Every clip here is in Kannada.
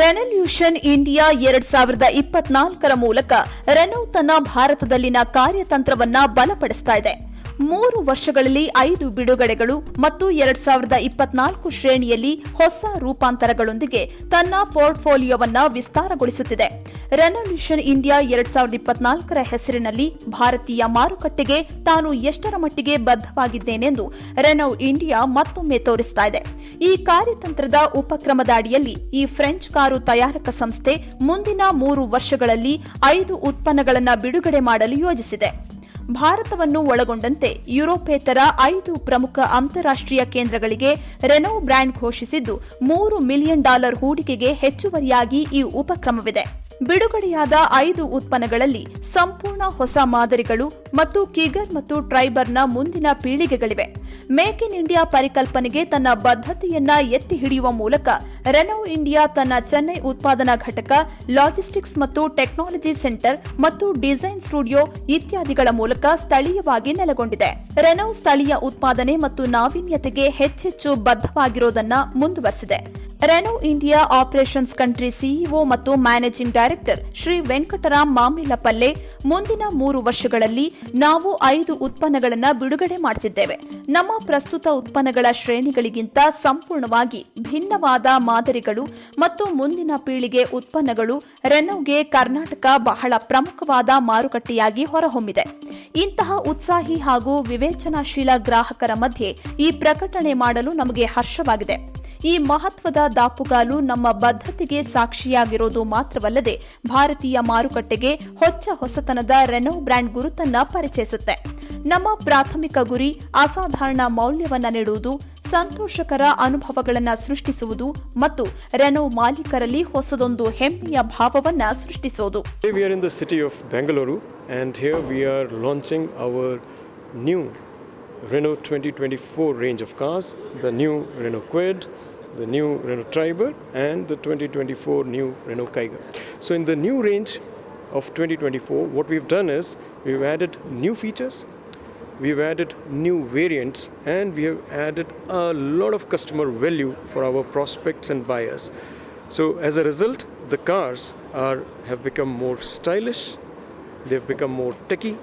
ರೆನಲ್ಯೂಷನ್ ಇಂಡಿಯಾ ಎರಡ್ ಸಾವಿರದ ಇಪ್ಪತ್ನಾಲ್ಕರ ಮೂಲಕ ರೆನೋ ತನ್ನ ಭಾರತದಲ್ಲಿನ ಕಾರ್ಯತಂತ್ರವನ್ನ ಬಲಪಡಿಸ್ತಾ ಇದೆ. ಮೂರು ವರ್ಷಗಳಲ್ಲಿ ಐದು ಬಿಡುಗಡೆಗಳು ಮತ್ತು ಎರಡ್ ಸಾವಿರದ ಇಪ್ಪತ್ನಾಲ್ಕು ಶ್ರೇಣಿಯಲ್ಲಿ ಹೊಸ ರೂಪಾಂತರಗಳೊಂದಿಗೆ ತನ್ನ ಪೋರ್ಟ್ಫೋಲಿಯೋವನ್ನು ವಿಸ್ತಾರಗೊಳಿಸುತ್ತಿದೆ. ರೆನಲ್ಯೂಷನ್ ಇಂಡಿಯಾ ಎರಡ್ ಸಾವಿರದ ಇಪ್ಪತ್ನಾಲ್ಕರ ಹೆಸರಿನಲ್ಲಿ ಭಾರತೀಯ ಮಾರುಕಟ್ಟೆಗೆ ತಾನು ಎಷ್ಟರ ಮಟ್ಟಿಗೆ ಬದ್ಧವಾಗಿದ್ದೇನೆಂದು ರೆನೌ ಇಂಡಿಯಾ ಮತ್ತೊಮ್ಮೆ ತೋರಿಸ್ತಾ ಇದೆ. ಈ ಕಾರ್ಯತಂತ್ರದ ಉಪಕ್ರಮದ ಅಡಿಯಲ್ಲಿ ಈ ಫ್ರೆಂಚ್ ಕಾರು ತಯಾರಕ ಸಂಸ್ಥೆ ಮುಂದಿನ ಮೂರು ವರ್ಷಗಳಲ್ಲಿ ಐದು ಉತ್ಪನ್ನಗಳನ್ನು ಬಿಡುಗಡೆ ಮಾಡಲು ಯೋಜಿಸಿದೆ. ಭಾರತವನ್ನು ಒಳಗೊಂಡಂತೆ ಯುರೋಪೇತರ ಐದು ಪ್ರಮುಖ ಅಂತಾರಾಷ್ಟೀಯ ಕೇಂದ್ರಗಳಿಗೆ ರೆನೋ ಬ್ರ್ಯಾಂಡ್ ಘೋಷಿಸಿದ್ದು ಮೂರು ಮಿಲಿಯನ್ ಡಾಲರ್ ಹೂಡಿಕೆಗೆ ಹೆಚ್ಚುವರಿಯಾಗಿ ಈ ಉಪಕ್ರಮವಿದೆ. ಬಿಡುಗಡೆಯಾದ ಐದು ಉತ್ಪನ್ನಗಳಲ್ಲಿ ಸಂಪೂರ್ಣ ಹೊಸ ಮಾದರಿಗಳು ಮತ್ತು ಕಿಗರ್ ಮತ್ತು ಟ್ರೈಬರ್ನ ಮುಂದಿನ ಪೀಳಿಗೆಗಳಿವೆ. ಮೇಕ್ ಇನ್ ಇಂಡಿಯಾ ಪರಿಕಲ್ಪನೆಗೆ ತನ್ನ ಬದ್ಧತೆಯನ್ನ ಎತ್ತಿ ಹಿಡಿಯುವ ಮೂಲಕ ರೆನೋ ಇಂಡಿಯಾ ತನ್ನ ಚೆನ್ನೈ ಉತ್ಪಾದನಾ ಘಟಕ, ಲಾಜಿಸ್ಟಿಕ್ಸ್ ಮತ್ತು ಟೆಕ್ನಾಲಜಿ ಸೆಂಟರ್ ಮತ್ತು ಡಿಸೈನ್ ಸ್ಟುಡಿಯೋ ಇತ್ಯಾದಿಗಳ ಮೂಲಕ ಸ್ಥಳೀಯವಾಗಿ ನೆಲೆಗೊಂಡಿದೆ. ರೆನೋ ಸ್ಥಳೀಯ ಉತ್ಪಾದನೆ ಮತ್ತು ನಾವೀನ್ಯತೆಗೆ ಹೆಚ್ಚೆಚ್ಚು ಬದ್ಧವಾಗಿರೋದನ್ನ ಮುಂದುವರೆಸಿದೆ. Renault India operations country CEO ಮತ್ತು ಮ್ಯಾನೇಜಿಂಗ್ ಡೈರೆಕ್ಟರ್ ಶ್ರೀ ವೆಂಕಟರಾಮ್ ಮಾಮಿಲಪಲ್ಲೆ ಮುಂದಿನ ಮೂರು ವರ್ಷಗಳಲ್ಲಿ ನಾವು ಐದು ಉತ್ಪನ್ನಗಳನ್ನು ಬಿಡುಗಡೆ ಮಾಡುತ್ತಿದ್ದೇವೆ ನಮ್ಮ ಪ್ರಸ್ತುತ ಉತ್ಪನ್ನಗಳ ಶ್ರೇಣಿಗಳಿಗಿಂತ ಸಂಪೂರ್ಣವಾಗಿ ಭಿನ್ನವಾದ ಮಾದರಿಗಳು ಮತ್ತು ಮುಂದಿನ ಪೀಳಿಗೆ ಉತ್ಪನ್ನಗಳು ರೆನೋಗೆ ಕರ್ನಾಟಕ ಬಹಳ ಪ್ರಮುಖವಾದ ಮಾರುಕಟ್ಟೆಯಾಗಿ ಹೊರಹೊಮ್ಮಿದೆ. ಇಂತಹ ಉತ್ಸಾಹಿ ಹಾಗೂ ವಿವೇಚನಾಶೀಲ ಗ್ರಾಹಕರ ಮಧ್ಯೆ ಈ ಪ್ರಕಟಣೆ ಮಾಡಲು ನಮಗೆ ಹರ್ಷವಾಗಿದೆ. ಈ ಮಹತ್ವದ ದಾಪುಗಾಲು ನಮ್ಮ ಬದ್ಧತೆಗೆ ಸಾಕ್ಷಿಯಾಗಿರೋದು ಮಾತ್ರವಲ್ಲದೆ ಭಾರತೀಯ ಮಾರುಕಟ್ಟೆಗೆ ಹೊಚ್ಚ ಹೊಸತನದ ರೆನೋ ಬ್ರ್ಯಾಂಡ್ ಗುರುತನ್ನ ಪರಿಚಯಿಸುತ್ತೆ. ನಮ್ಮ ಪ್ರಾಥಮಿಕ ಗುರಿ ಅಸಾಧಾರಣ ಮೌಲ್ಯವನ್ನ ನೀಡುವುದು ಸಂತೋಷಕರ ಅನುಭವಗಳನ್ನು ಸೃಷ್ಟಿಸುವುದು ಮತ್ತು ರೆನೋ ಮಾಲೀಕರಲ್ಲಿ ಹೊಸದೊಂದು ಹೆಮ್ಮೆಯ ಭಾವವನ್ನು ಸೃಷ್ಟಿಸೋದು. We are in the city of Bangalore and here we are launching our new Renault 2024 range of cars, the new Renault Quid, the new Renault Triber and the 2024 new Renault Kiger. So in the new range of 2024 what we've done is we've added new features we've added new variants and we have added a lot of customer value for our prospects and buyers so as a result the cars are have become more stylish they've become more techy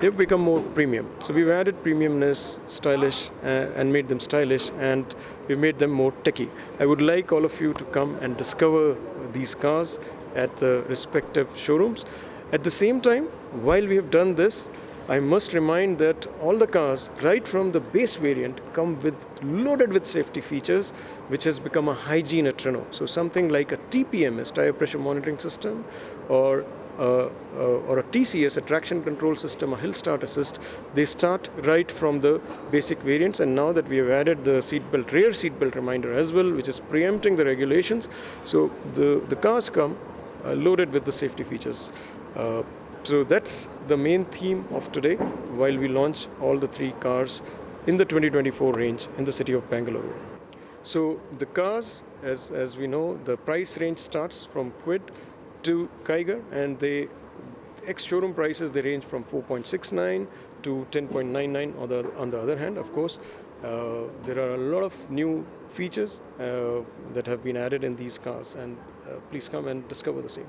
they've become more premium. So we've added premiumness stylish uh, and made them stylish and we've made them more techy. I would like all of you to come and discover these cars at the respective showrooms. At the same time while we have done this I must remind that all the cars, right from the base variant, come with loaded with safety features, which has become a hygiene at Renault. So something like a TPMS, tire pressure monitoring system, or or a TCS, a traction control system, a hill start assist, they start right from the basic variants. And now that we have added the seatbelt, rear seatbelt reminder as well, which is preempting the regulations, so the the cars come uh, loaded with the safety features. Uh, so that's the main theme of today while we launch all the three cars in the 2024 range in the city of Bangalore. So the cars, as, as we know, the price range starts from Quid to Kiger and they ex-showroom prices they range from 4.69 to 10.99 on the, on the other hand of course. Uh, there are a lot of new features uh, that have been added in these cars and uh, please come and discover the same